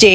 เจ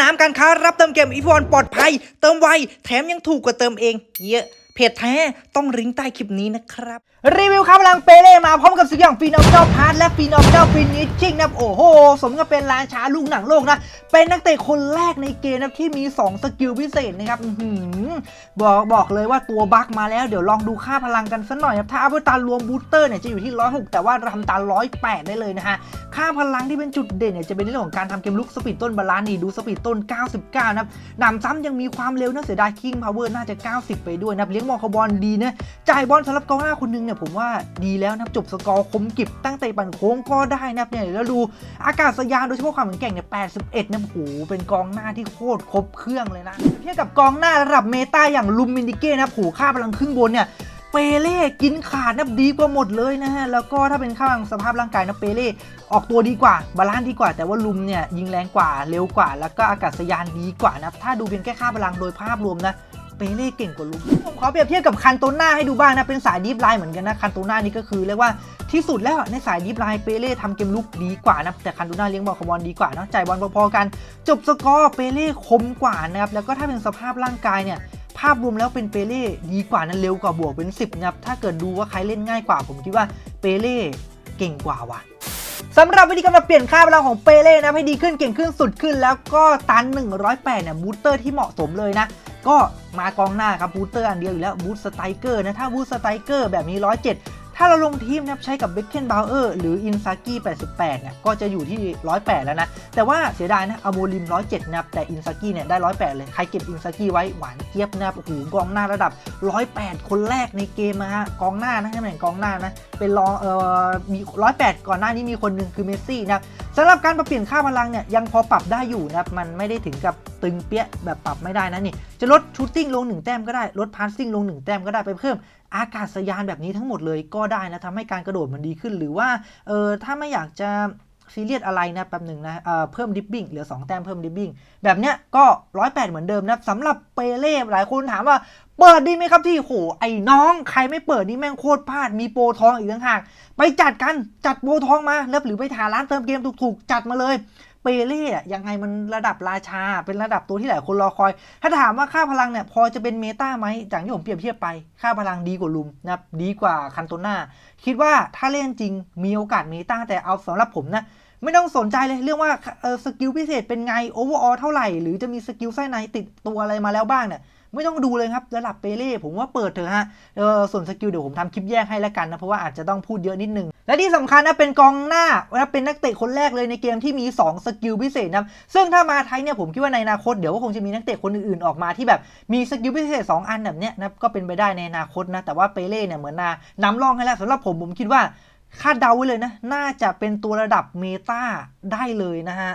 น้ำการค้ารับเติมเกมอีฟอนปลอดภัย เติมไว แถมยังถูกกว่าเติมเองเยอะเพจแท้ต้องลิงใต้คลิปนี้นะครับ รีวิวครับพลังเปเล่มาพร้อมกับสิ่งอย่างฟีนอมเจ้าพาร์ทและฟีนอมเจ้าฟินิชชิ่งนะโอ้โห สมกับเป็นราชาลูกหนังโลกนะ เป็นนักเตะคนแรกในเกมนะที่มี 2 สกิลพิเศษนะครับอื้อหือบอกบอกเลยว่าตัวบั๊กมาแล้วเดี๋ยวลองดูค่าพลังกันสักหน่อยครับ ถ้าอัพตารวมบูสเตอร์เนี่ยจะอยู่ที่ 106 แต่ว่าทำตา108 ได้เลยนะฮะ ค่าพลังที่เป็นจุดเด่นเนี่ยจะเป็นเรื่องของการทำเกมลุกสปีดต้นบาลานซ์นี่ดูสปีดต้น 99 นะครับหนำซ้ำยังมีความเร็วนะเสียดายคิงพาวเวอร์น่าจะ 90 ไปด้วยนะครับเลี้ยงบอคบอลดีนะจ่ายบอลสำหรับกองหน้าคนหนึงเนี่ยผมว่าดีแล้วนะจบสกอร์คมกิบตั้งแต่ปั่นโค้งก็ได้นะครับเนี่ยแล้วดูอากาศยานโดยเฉพาะความแข็งแกร่งเนี่ย 81นะโอ้โหเป็นกองหน้าที่โคตรครบเครื่องเลยนะเทียบกับกองหน้าระดับเมตาอย่างลุมมินดิเก้นะครับโอ้โหค่าพลังครึ่งบนเนี่ย เปเล่กินขาดนะดีกว่าหมดเลยนะฮะ แล้วก็ถ้าเป็นข้างสภาพร่างกายนะเปเล่ออกตัวดีกว่า บาลานซ์ดีกว่า แต่ว่าลุมเนี่ยยิงแรงกว่าเร็วกว่า แล้วก็อากาศยานดีกว่านะถ้าดูเป็นแค่ค่าพลังโดยภาพรวมนะเปเล่เก่งกว่าลุมผมขอเปรียบเทียบกับคันโตน่าให้ดูบ้างนะเป็นสายดีฟไลน์เหมือนกันนะคันโตน่านี่ก็คือเรียกว่าที่สุดแล้วในสายดีฟไลน์เปเล่ทำเกมลุกดีกว่านะแต่คันโตน่าเลี้ยงบอลคาร์บอลดีกว่านอะจ่ายบอลพอๆกัน จบสกอร์เปเล่คมกว่านะครับแล้วก็ถ้าเป็นสภาพร่างกายเนี่ย ภาพรวมแล้วเป็นเปเล่ดีกว่านั้นเร็วกว่าบวกเป็น 10นะครับถ้าเกิดดูว่าใครเล่นง่ายกว่า ผมคิดว่าเปเล่เก่งกว่าว่ะสำหรับวิธีการมาเปลี่ยนค่าพลังของเปเล่นะให้ดีขึ้นเก่งขึ้นสุดขึ้น แล้วก็ตัน 108เนี่ยบูสเตอร์ที่เหมาะสมเลยนะก็มากองหน้าครับบูสเตอร์อันเดียวอยู่แล้วบูสสไตรเกอร์นะถ้าบูสสไตรเกอร์แบบนี้ 107 ถ้าเราลงทีมนะครับใช้กับเบคเคนบาวเออร์หรืออินซากิ88 เนี่ย ก็จะอยู่ที่ 108 แล้วนะ แต่ว่าเสียดายนะอโมลิม 107 นะครับ แต่อินซากิเนี่ย ได้ 108 เลย ใครเก็บอินซากิไว้หวานเจี๊ยบนะครับโอ้โหกองหน้าระดับ 108 คนแรกในเกมนะฮะกองหน้านะตำแหน่งกองหน้านะ เป็นรองเอ่อมี 108 ก่อนหน้านี้มีคนหนึ่งคือเมสซี่นะครับสำหรับการปรับเปลี่ยนค่าพลังเนี่ยยังพอปรับได้อยู่นะครับมันไม่ได้ถึงกับตึงเปี้ยแบบปรับไม่ได้นะนี่จะลดชูตติ้งลง 1 แต้มก็ได้ลดพาสซิ่งลง 1 แต้มก็ได้ไปเพิ่ม อากาศยานแบบนี้ทั้งหมดเลยก็ได้นะทำให้การกระโดดมันดีขึ้น หรือว่าเออถ้าไม่อยากจะซีเรียสอะไรนะแป๊บหนึ่งนะเเพิ่มดิปปิ้งเหลือ 2 แต้มเพิ่มดิปปิ้งแบบเนี้ยก็ 108 เหมือนเดิมนะสำหรับเปเล่หลายคนถามว่าเปิดดีไหมครับที่โหไอ้น้องใครไม่เปิดนี่แม่งโคตรพลาดมีโปรทองอีกต่างหากไปจัดกันจัดโปรทองมาแล้วหรือไปหาร้านเติมเกมถูกๆ จัดมาเลยเปเล่อะยังไงมันระดับราชา เป็นระดับตัวที่หลายคนรอคอย ถ้าถามว่าค่าพลังเนี่ยพอจะเป็นเมตาไหมจากที่ผมเปรียบเทียบไป ค่าพลังดีกว่าลุมนะครับดีกว่าคันโตน่าคิดว่าถ้าเล่นจริงมีโอกาสเมตาแต่เอาสำหรับผมนะไม่ต้องสนใจเลยเรื่องว่าเออสกิลพิเศษเป็นไงโอเวอร์ออเท่าไหร่ หรือจะมีสกิลไส้ในติดตัวอะไรมาแล้วบ้างเนี่ย ไม่ต้องดูเลยครับระดับเปเล่ผมว่าเปิดเถอะฮะส่วนสกิลเดี๋ยวผมทำคลิปแยกให้แล้วกันนะ เพราะว่าอาจจะต้องพูดเยอะนิดนึง และที่สำคัญนะเป็นกองหน้านะเป็นนักเตะคนแรกเลยในเกมที่มี 2 สกิลพิเศษนะซึ่งถ้ามาไทยเนี่ยผมคิดว่าในอนาคตเดี๋ยวก็คงจะมีนักเตะคนอื่นๆออกมาที่แบบมีสกิลพิเศษ 2 อันแบบเนี้ยนะก็เป็นไปได้ในอนาคตนะแต่ว่าเปเล่เนี่ยเหมือนนานำร่องให้แล้วสำหรับผมผมคิดว่าคาดเดาไว้เลยนะ น่าจะเป็นตัวระดับเมตาได้เลยนะฮะ